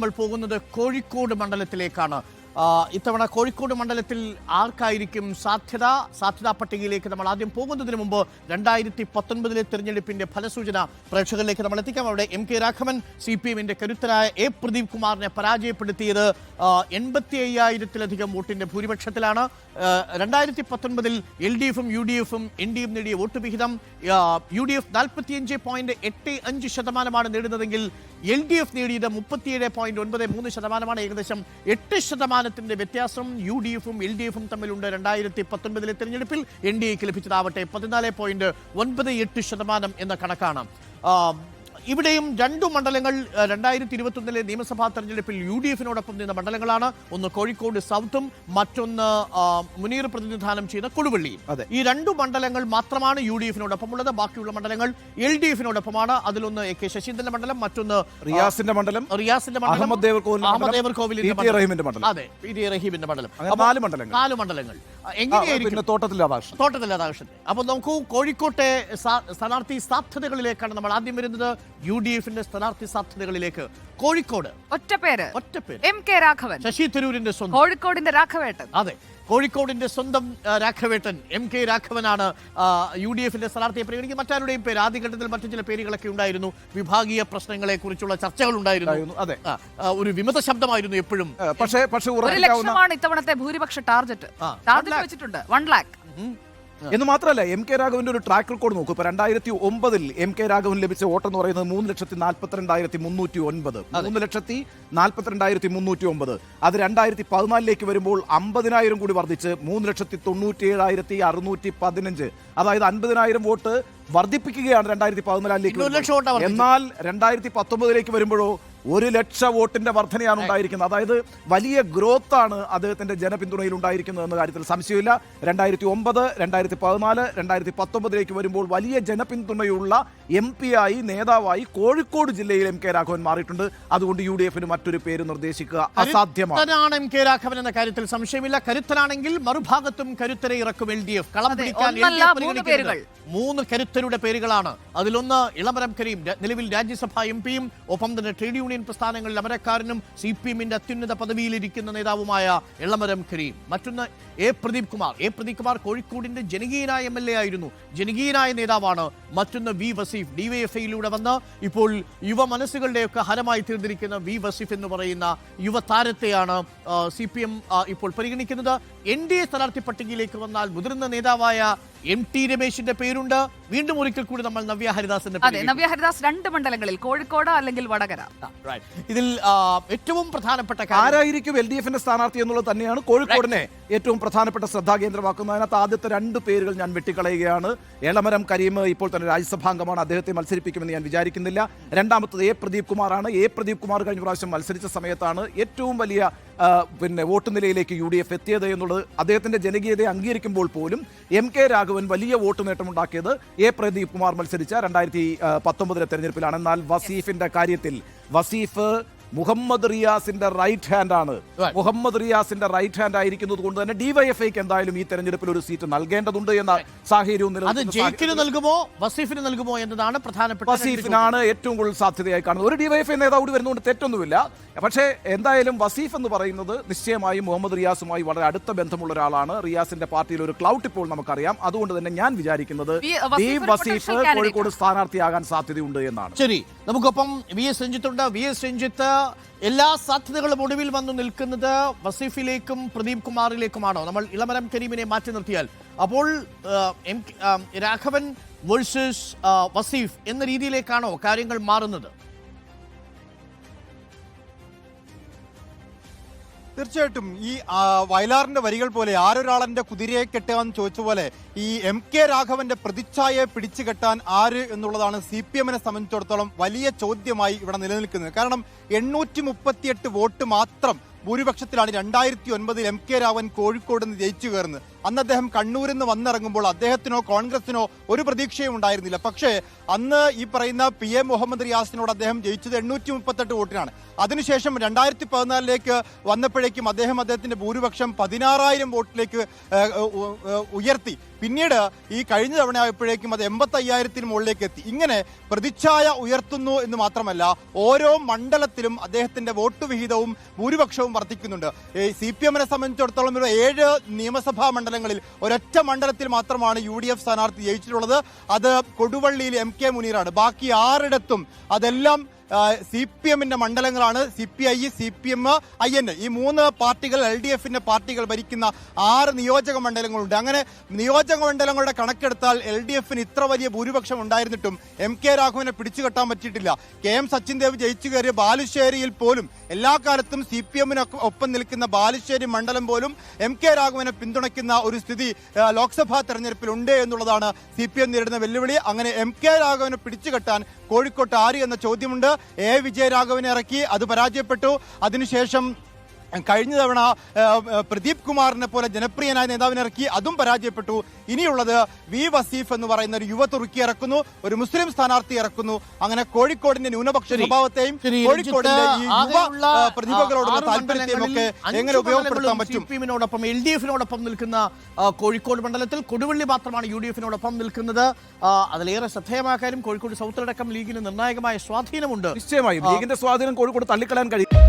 നമ്മൾ പോകുന്നത് കോഴിക്കോട് മണ്ഡലത്തിലേക്കാണ്. ഇത്തവണ കോഴിക്കോട് മണ്ഡലത്തിൽ ആർക്കായിരിക്കും സാധ്യത? സാധ്യതാ പട്ടികയിലേക്ക് നമ്മൾ ആദ്യം പോകുന്നതിന് മുമ്പ് രണ്ടായിരത്തി പത്തൊൻപതിലെ തിരഞ്ഞെടുപ്പിന്റെ ഫലസൂചന പ്രേക്ഷകരിലേക്ക് നമ്മൾ എത്തിക്കാം. അവിടെ M K Raghavan C P എമ്മിന്റെ കരുത്തരായ എ പ്രദീപ് കുമാറിനെ പരാജയപ്പെടുത്തിയത് എൺപത്തി അയ്യായിരത്തിലധികം വോട്ടിന്റെ ഭൂരിപക്ഷത്തിലാണ്. രണ്ടായിരത്തി പത്തൊൻപതിൽ എൽ ഡി എഫും യു ഡി എഫും എൻ ഡി എം നേടിയ വോട്ട് വിഹിതം യു ഡി എഫ് നാൽപ്പത്തിയഞ്ച് പോയിന്റ് എട്ട് അഞ്ച് ശതമാനമാണ് നേടുന്നതെങ്കിൽ എൽ ഡി എഫ് നേടിയത് മുപ്പത്തിയേഴ് പോയിന്റ് ഒൻപത് മൂന്ന് ശതമാനമാണ്. ഏകദേശം എട്ട് ശതമാനത്തിന്റെ വ്യത്യാസം യു ഡി എഫും എൽ ഡി എഫും തമ്മിലുണ്ട്. രണ്ടായിരത്തി പത്തൊൻപതിലെ തെരഞ്ഞെടുപ്പിൽ എൻ ഡി എക്ക് ലഭിച്ചതാവട്ടെ പതിനാല് പോയിന്റ് ഒൻപത് എട്ട് ശതമാനം എന്ന കണക്കാണ്. ഇവിടെയും രണ്ടു മണ്ഡലങ്ങൾ രണ്ടായിരത്തി ഇരുപത്തൊന്നിലെ നിയമസഭാ തെരഞ്ഞെടുപ്പിൽ യു ഡി എഫിനോടൊപ്പം നിന്ന മണ്ഡലങ്ങളാണ്. ഒന്ന് കോഴിക്കോട് സൗത്തും മറ്റൊന്ന് മുനീർ പ്രതിനിധാനം ചെയ്ത കൊടുവള്ളിയും അതെ. ഈ രണ്ടു മണ്ഡലങ്ങൾ മാത്രമാണ് യു ഡി എഫിനോടൊപ്പം ഉള്ളത് ബാക്കിയുള്ള മണ്ഡലങ്ങൾ എൽ ഡി എഫിനോടൊപ്പമാണ്. അതിലൊന്ന് എ കെ ശശീന്ദ്രന്റെ മണ്ഡലം മറ്റൊന്ന് റിയാസിന്റെ മണ്ഡലം റിയാസിന്റെ മണ്ഡലം അഹമ്മദ് അഹമ്മദ് മണ്ഡലം. അതെ പി ടി റഹീമിന്റെ മണ്ഡലം. നാല് മണ്ഡലങ്ങൾ. നാല് മണ്ഡലങ്ങൾ. എങ്ങനെയായിരിക്കും? തോട്ടത്തിൽ രാധാകൃഷ്ണൻ തോട്ടത്തിൽ രാധാകൃഷ്ണൻ അപ്പോൾ നമുക്ക് കോഴിക്കോട്ടെ സ്ഥാനാർത്ഥി സാധ്യതകളിലേക്കാണ് നമ്മൾ ആദ്യം വരുന്നത്. യു ഡി എഫിന്റെ സ്ഥാനാർത്ഥി സാധ്യതകളിലേക്ക് കോഴിക്കോട്. ഒറ്റപ്പേര്. പേര് ഒറ്റപ്പേര്. M K Raghavan. ശശി തരൂരിന്റെ സ്വന്തം. കോഴിക്കോടിന്റെ രാഘവേട്ടൻ. അതെ കോഴിക്കോടിന്റെ സ്വന്തം രാഘവേട്ടൻ എം കെ രാഘവനാണ് യു ഡി എഫിന്റെ സ്ഥാനാർത്ഥിയെ പരിഗണിക്കുന്നത്. മറ്റാരുടെയും പേര് ആദ്യഘട്ടത്തിൽ മറ്റു ചില പേരുകളൊക്കെ ഉണ്ടായിരുന്നു. വിഭാഗീയ പ്രശ്നങ്ങളെ കുറിച്ചുള്ള ചർച്ചകൾ ഉണ്ടായിരുന്നു അതെ. ഒരു വിമത ശബ്ദമായിരുന്നു എപ്പോഴും. പക്ഷേ പക്ഷേ ഒരു ലക്ഷമാണ് ഇത്തവണത്തെ ഭൂരിപക്ഷ ടാർജറ്റ്. ടാർജറ്റ് വെച്ചിട്ടുണ്ട്. വൺ ലാക്ക്. എന്ന് മാത്രമല്ല എം കെ രാഘവന്റെ ഒരു ട്രാക്ക് റെക്കോർഡ് നോക്കൂ. ഇപ്പൊ രണ്ടായിരത്തി ഒമ്പതിൽ എം കെ രാഘവൻ ലഭിച്ച വോട്ട് എന്ന് പറയുന്നത് മൂന്ന് ലക്ഷത്തി നാൽപ്പത്തിരണ്ടായിരത്തി മുന്നൂറ്റി ഒൻപത്. മൂന്ന് ലക്ഷത്തി നാൽപ്പത്തിരണ്ടായിരത്തി മുന്നൂറ്റി ഒമ്പത് അത് രണ്ടായിരത്തി പതിനാലിലേക്ക് വരുമ്പോൾ അമ്പതിനായിരം കൂടി വർദ്ധിച്ച് മൂന്ന് ലക്ഷത്തി തൊണ്ണൂറ്റി ഏഴായിരത്തി അറുന്നൂറ്റി പതിനഞ്ച്. അതായത് അൻപതിനായിരം വോട്ട് വർദ്ധിപ്പിക്കുകയാണ് രണ്ടായിരത്തി പതിനാലിലേക്ക്. എന്നാൽ രണ്ടായിരത്തി പത്തൊമ്പതിലേക്ക് വരുമ്പോഴോ ഒരു ലക്ഷ വോട്ടിന്റെ വർധനയാണ് ഉണ്ടായിരിക്കുന്നത്. അതായത് വലിയ ഗ്രോത്ത് ആണ് അദ്ദേഹത്തിന്റെ ജനപിന്തുണയിൽ ഉണ്ടായിരിക്കുന്നത് എന്ന കാര്യത്തിൽ സംശയമില്ല. രണ്ടായിരത്തി ഒമ്പത് രണ്ടായിരത്തി പതിനാല് രണ്ടായിരത്തി പത്തൊമ്പതിലേക്ക് വരുമ്പോൾ വലിയ ജനപിന്തുണയുള്ള എം പി ആയി നേതാവായി കോഴിക്കോട് ജില്ലയിൽ എം കെ രാഘവൻ മാറിയിട്ടുണ്ട്. അതുകൊണ്ട് യു ഡി എഫിന് മറ്റൊരു പേര് നിർദ്ദേശിക്കുക അസാധ്യമാണ്. എം കെ രാഘവൻ എന്ന കാര്യത്തിൽ സംശയമില്ല. കരുത്തനാണെങ്കിൽ മറുഭാഗത്തും കരുത്തരെ ഇറക്കും എൽ ഡി എഫ്. കളം പിടിക്കാൻ. മൂന്ന് കരുത്തരുടെ പേരുകളാണ്. അതിലൊന്ന് ഇളമരം കരീം നിലവിൽ രാജ്യസഭാ എം പിയും ഒപ്പം തന്നെ ട്രേഡ് യൂണിയൻ പ്രസ്ഥാനങ്ങളിൽ അമരക്കാരനും സി പി എമ്മിന്റെ അത്യുന്നത പദവിയിലിരിക്കുന്ന നേതാവുമായ എളമരം കരീം. മറ്റൊന്ന് എ പ്രദീപ് കുമാർ. എ പ്രദീപ് കുമാർ കോഴിക്കോടിന്റെ ജനകീയനായ എം എൽ എ ആയിരുന്നു. ജനകീയനായ നേതാവാണ് മറ്റൊന്ന് വി വസീഫ്. ഡിവൈഎഫ്ഐയിലൂടെ വന്ന് ഇപ്പോൾ യുവ മനസ്സുകളുടെയൊക്കെ ഹരമായി തീർന്നിരിക്കുന്ന വി വസീഫ് എന്ന് പറയുന്ന യുവതാരത്തെയാണ് സി പി എം ഇപ്പോൾ പരിഗണിക്കുന്നത്. എൻ ഡി എ സ്ഥാനാർത്ഥി പട്ടികയിലേക്ക് വന്നാൽ മുതിർന്ന നേതാവായ എം ടി രമേശിന്റെ പേരുണ്ട്. വീണ്ടും ഒരിക്കൽ കൂടി നമ്മൾ നവ്യ ഹരിദാസിന്റെ അതെ നവ്യ ഹരിദാസ് രണ്ട് മണ്ഡലങ്ങളിൽ കോഴിക്കോട് അല്ലെങ്കിൽ വടകര. ഇതിൽ ഏറ്റവും പ്രധാനപ്പെട്ട ആരായിരിക്കും എൽ ഡി എഫിന്റെ സ്ഥാനാർത്ഥി എന്നുള്ളത് തന്നെയാണ് കോഴിക്കോടിനെ ഏറ്റവും പ്രധാനപ്പെട്ട ശ്രദ്ധാകേന്ദ്രമാക്കുന്നത്. അതിനകത്ത് ആദ്യത്തെ രണ്ട് പേരുകൾ ഞാൻ വെട്ടിക്കളയുകയാണ്. ഏളമരം കരീം ഇപ്പോൾ തന്നെ രാജ്യസഭാംഗമാണ്. അദ്ദേഹത്തെ മത്സരിപ്പിക്കുമെന്ന് ഞാൻ വിചാരിക്കുന്നില്ല. രണ്ടാമത്തത് എ പ്രദീപ് കുമാറാണ്. എ പ്രദീപ് കുമാർ കഴിഞ്ഞ പ്രാവശ്യം മത്സരിച്ച സമയത്താണ് ഏറ്റവും വലിയ പിന്നെ വോട്ട് നിലയിലേക്ക് യു ഡി എഫ് എത്തിയത് എന്നുള്ളത് അദ്ദേഹത്തിന്റെ ജനകീയതയെ അംഗീകരിക്കുമ്പോൾ പോലും എം കെ രാഘവൻ വലിയ വോട്ട് നേട്ടമുണ്ടാക്കിയത് എ പ്രദീപ് കുമാർ മത്സരിച്ച രണ്ടായിരത്തി പത്തൊമ്പതിലെ തെരഞ്ഞെടുപ്പിലാണ്. എന്നാൽ വസീഫിന്റെ കാര്യത്തിൽ വസീഫ് മുഹമ്മദ് റിയാസിന്റെ റൈറ്റ് ഹാൻഡ് ആണ്. മുഹമ്മദ് റിയാസിന്റെ റൈറ്റ് ഹാൻഡ് ആയിരിക്കുന്നത് കൊണ്ട് തന്നെ ഡിവൈഎഫ്ഐക്ക് എന്തായാലും ഈ തെരഞ്ഞെടുപ്പിൽ ഒരു സീറ്റ് നൽകേണ്ടതുണ്ട് എന്ന സാഹചര്യവും നൽകുമോ? വസീഫിന് നൽകുമോ എന്നതാണ് പ്രധാനപ്പെട്ട വസീഫിനാണ് ഏറ്റവും കൂടുതൽ സാധ്യതയായി കാണുന്നത്. ഒരു ഡിവൈഎഫ്ഐ നേതാവ് കൂടി വരുന്നതുകൊണ്ട് തെറ്റൊന്നുമില്ല. പക്ഷേ എന്തായാലും വസീഫ് എന്ന് പറയുന്നത് നിശ്ചയമായും മുഹമ്മദ് റിയാസുമായി വളരെ അടുത്ത ബന്ധമുള്ള ഒരാളാണ്. റിയാസിന്റെ പാർട്ടിയിൽ ഒരു ക്ലൗട്ട് ഇപ്പോൾ നമുക്കറിയാം. അതുകൊണ്ട് തന്നെ ഞാൻ വിചാരിക്കുന്നത് വി വസീഫ് കോഴിക്കോട് സ്ഥാനാർത്ഥിയാകാൻ സാധ്യതയുണ്ട് എന്നാണ്. ശരി നമുക്കൊപ്പം വി എസ് രഞ്ജിത്തുണ്ട്. വി എസ് രഞ്ജിത്ത് എല്ലാ സാധ്യതകളും ഒടുവിൽ വന്നു നിൽക്കുന്നത് വസീഫിലേക്കും പ്രദീപ് കുമാറിലേക്കുമാണോ? നമ്മൾ ഇളമരം കരീമിനെ മാറ്റി നിർത്തിയാൽ. അപ്പോൾ എം രാഘവൻ വേഴ്സസ് വസീഫ് എന്ന രീതിയിലേക്കാണോ കാര്യങ്ങൾ മാറുന്നത്? തീർച്ചയായിട്ടും ഈ വയലാറിന്റെ വരികൾ പോലെ ആരൊരാളന്റെ കുതിരയെ കെട്ടുക എന്ന് ചോദിച്ച പോലെ ഈ എം കെ രാഘവന്റെ പ്രതിച്ഛായയെ പിടിച്ചു കെട്ടാൻ ആര് എന്നുള്ളതാണ് സി പി എമ്മിനെ സംബന്ധിച്ചിടത്തോളം വലിയ ചോദ്യമായി ഇവിടെ നിലനിൽക്കുന്നത്. കാരണം എണ്ണൂറ്റി മുപ്പത്തിയെട്ട് വോട്ട് മാത്രം ഭൂരിപക്ഷത്തിലാണ് രണ്ടായിരത്തി ഒൻപതിൽ എം കെ രാവൻ കോഴിക്കോട് നിന്ന് ജയിച്ചു കയറുന്നത്. അന്ന് അദ്ദേഹം കണ്ണൂരിൽ നിന്ന് വന്നിറങ്ങുമ്പോൾ അദ്ദേഹത്തിനോ കോൺഗ്രസിനോ ഒരു പ്രതീക്ഷയും ഉണ്ടായിരുന്നില്ല. പക്ഷേ അന്ന് ഈ പറയുന്ന പി എ മുഹമ്മദ് റിയാസിനോട് അദ്ദേഹം ജയിച്ചത് എണ്ണൂറ്റി മുപ്പത്തെട്ട് വോട്ടിനാണ്. അതിനുശേഷം രണ്ടായിരത്തി പതിനാലിലേക്ക് വന്നപ്പോഴേക്കും അദ്ദേഹം അദ്ദേഹത്തിന്റെ ഭൂരിപക്ഷം പതിനാറായിരം വോട്ടിലേക്ക് ഉയർത്തി. പിന്നീട് ഈ കഴിഞ്ഞ തവണ ആയപ്പോഴേക്കും അത് എൺപത്തി അയ്യായിരത്തിന് മുകളിലേക്ക് എത്തി. ഇങ്ങനെ പ്രതിച്ഛായ ഉയർത്തുന്നു എന്ന് മാത്രമല്ല ഓരോ മണ്ഡലത്തിലും അദ്ദേഹത്തിന്റെ വോട്ട് വിഹിതവും ഭൂരിപക്ഷവും വർദ്ധിക്കുന്നുണ്ട്. സി പി എമ്മിനെ സംബന്ധിച്ചിടത്തോളം ഒരു ഏഴ് നിയമസഭാ മണ്ഡലങ്ങളിൽ ഒരൊറ്റ മണ്ഡലത്തിൽ മാത്രമാണ് യു ഡി എഫ് സ്ഥാനാർത്ഥി ജയിച്ചിട്ടുള്ളത്. അത് കൊടുവള്ളിയിൽ എം കെ മുനീറാണ്. ബാക്കി ആറിടത്തും അതെല്ലാം സി പി എമ്മിന്റെ മണ്ഡലങ്ങളാണ് C P I C P M I N. ഈ മൂന്ന് പാർട്ടികൾ എൽ ഡി എഫിന്റെ പാർട്ടികൾ ഭരിക്കുന്ന ആറ് നിയോജക മണ്ഡലങ്ങളുണ്ട്. അങ്ങനെ നിയോജക മണ്ഡലങ്ങളുടെ കണക്കെടുത്താൽ എൽ ഡി എഫിന് ഇത്ര വലിയ ഭൂരിപക്ഷം ഉണ്ടായിരുന്നിട്ടും എം കെ രാഘവനെ പിടിച്ചുകെട്ടാൻ പറ്റിയിട്ടില്ല. കെ എം സച്ചിൻ ദേവ് ജയിച്ചു കയറിയ ബാലുശ്ശേരിയിൽ പോലും എല്ലാ കാലത്തും സി പി എമ്മിന് ഒപ്പം നിൽക്കുന്ന ബാലുശ്ശേരി മണ്ഡലം പോലും എം കെ രാഘവനെ പിന്തുണയ്ക്കുന്ന ഒരു സ്ഥിതി ലോക്സഭാ തെരഞ്ഞെടുപ്പിൽ ഉണ്ട് എന്നുള്ളതാണ് സി പി എം നേരിടുന്ന വെല്ലുവിളി. അങ്ങനെ എം കെ രാഘവനെ പിടിച്ചുകെട്ടാൻ കോഴിക്കോട്ട് ആര് എന്ന ചോദ്യമുണ്ട്. എ. വിജയരാഘവനെ ഇറക്കി. അത് പരാജയപ്പെട്ടു. അതിനുശേഷം കഴിഞ്ഞ തവണ പ്രദീപ് കുമാറിനെ പോലെ ജനപ്രിയനായ നേതാവിനെ ഇറക്കി അതും പരാജയപ്പെട്ടു. ഇനിയുള്ളത് വി വസീഫ് എന്ന് പറയുന്ന ഒരു യുവ തുറുക്കി ഇറക്കുന്നു ഒരു മുസ്ലിം സ്ഥാനാർത്ഥി ഇറക്കുന്നു. അങ്ങനെ കോഴിക്കോടിന്റെ ന്യൂനപക്ഷ. സ്വഭാവത്തെയും കോഴിക്കോടിന്റെ ഈ യുവ പ്രതിഭകളോടുള്ള താല്പര്യത്തെയും ഒക്കെ എങ്ങനെ ഉപയോഗപ്പെടുത്താൻ പറ്റും? എൽ ഡി എഫിനോടൊപ്പം നിൽക്കുന്ന കോഴിക്കോട് മണ്ഡലത്തിൽ കൊടുവള്ളി മാത്രമാണ് യു ഡി എഫിനോടൊപ്പം നിൽക്കുന്നത്. അതിലേറെ ശ്രദ്ധേയമായ കാര്യം കോഴിക്കോട് സൗത്തിലടക്കം ലീഗിന് നിർണായകമായ സ്വാധീനമുണ്ട്. നിശ്ചയമായും. ലീഗിന്റെ സ്വാധീനം കോഴിക്കോട് തള്ളിക്കളയാൻ കഴിയും.